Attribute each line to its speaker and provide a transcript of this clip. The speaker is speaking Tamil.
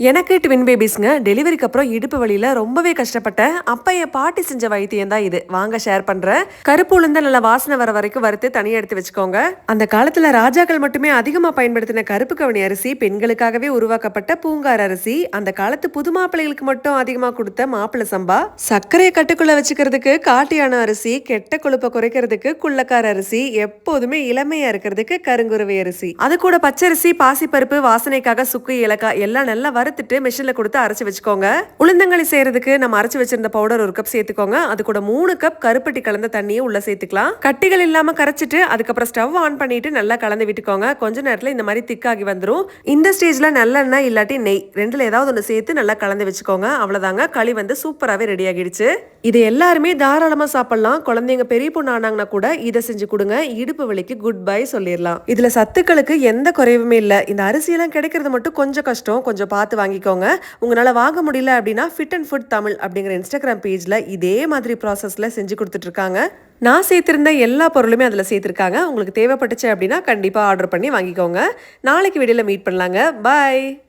Speaker 1: எனக்கு ட்வின் பேபிஸ்ங்க டெலிவரிக்கு அப்புறம் இடுப்பு வழியில் ரொம்பவே கஷ்டப்பட்டேன் அப்ப என் பாட்டி செஞ்ச வைத்தியம் தான் இது. வாங்க ஷேர் பண்றேன். கருப்பு உளுந்த நல்ல வாசனை வர வரைக்கும் வறுத்து தனியா எடுத்து வச்சுக்கோங்க. அந்த காலத்துல ராஜாக்கள் மட்டுமே அதிகமா பயன்படுத்தின கருப்பு கவனி அரிசி பெண்களுக்காகவே உருவாக்கப்பட்ட பூங்கார் அரிசி அந்த காலத்து புது மாப்பிள்ளைகளுக்கு மட்டும் அதிகமா கொடுத்த மாப்பிள்ளை சம்பா. சர்க்கரையை கட்டுக்குள்ள வச்சுக்கிறதுக்கு காட்டியான அரிசி கெட்ட கொழுப்பை குறைக்கிறதுக்கு குள்ளக்கார அரிசி எப்போதுமே இளமையா இருக்கிறதுக்கு கருங்குருவை அரிசி. அது கூட பச்சரிசி பாசிப்பருப்பு வாசனைக்காக சுக்கு ஏலக்காய் எல்லாம் நல்லா வறுத்துட்டு மிஷினில் கொடுத்து அரைச்சி வச்சுக்கோங்க. உளுந்தங்களி செய்யறதுக்கு நம்ம அரைச்சி வச்சிருந்த பவுடர் ஒரு கப் சேர்த்துக்கோங்க. அது கூட மூணு கப் கருப்பட்டி கலந்த தண்ணியை உள்ள சேர்த்துக்கலாம். கட்டிகள் இல்லாம கரைச்சிட்டு அதுக்கப்புறம் ஸ்டவ் ஆன் பண்ணிட்டு நல்லா கலந்து விட்டுக்கோங்க. கொஞ்ச நேரத்தில் இந்த மாதிரி திக்காகி வந்துடும் இந்த ஸ்டேஜ்ல நல்லெண்ணெய் இல்லாட்டி நெய் ரெண்டுல ஏதாவது ஒன்று சேர்த்து நல்லா கலந்து வச்சுக்கோங்க. அவ்வளோதாங்க களி வந்து சூப்பராகவே ரெடி ஆகிடுச்சு. இது எல்லாருமே தாராளமா சாப்பிடலாம். குழந்தைங்க பெரிய பொண்ணு ஆனாங்கன்னா கூட இதை செஞ்சு கொடுங்க. இடுப்பு வலிக்கு குட் பை சொல்லிடலாம். இதுல சத்துக்களுக்கு எந்த குறைவுமே இல்லை. இந்த அரிசியெல்லாம் கிடைக்கிறது மட்டும் கொஞ்சம் கஷ்டம். கொஞ்சம் பார்த்து வாங்கிக்கோங்க. உங்களால வாங்க முடியல அப்படின்னா ஃபிட் அண்ட் ஃபுட் தமிழ் அப்படிங்கிற இன்ஸ்டாகிராம் பேஜில் இதே மாதிரி ப்ராசஸில் செஞ்சு கொடுத்துட்ருக்காங்க. நான் சேர்த்திருந்த எல்லா பொருளுமே அதில் சேர்த்துருக்காங்க. உங்களுக்கு தேவைப்பட்டுச்சு அப்படின்னா கண்டிப்பாக ஆர்டர் பண்ணி வாங்கிக்கோங்க. நாளைக்கு வீடியோவில் மீட் பண்ணலாங்க. பாய்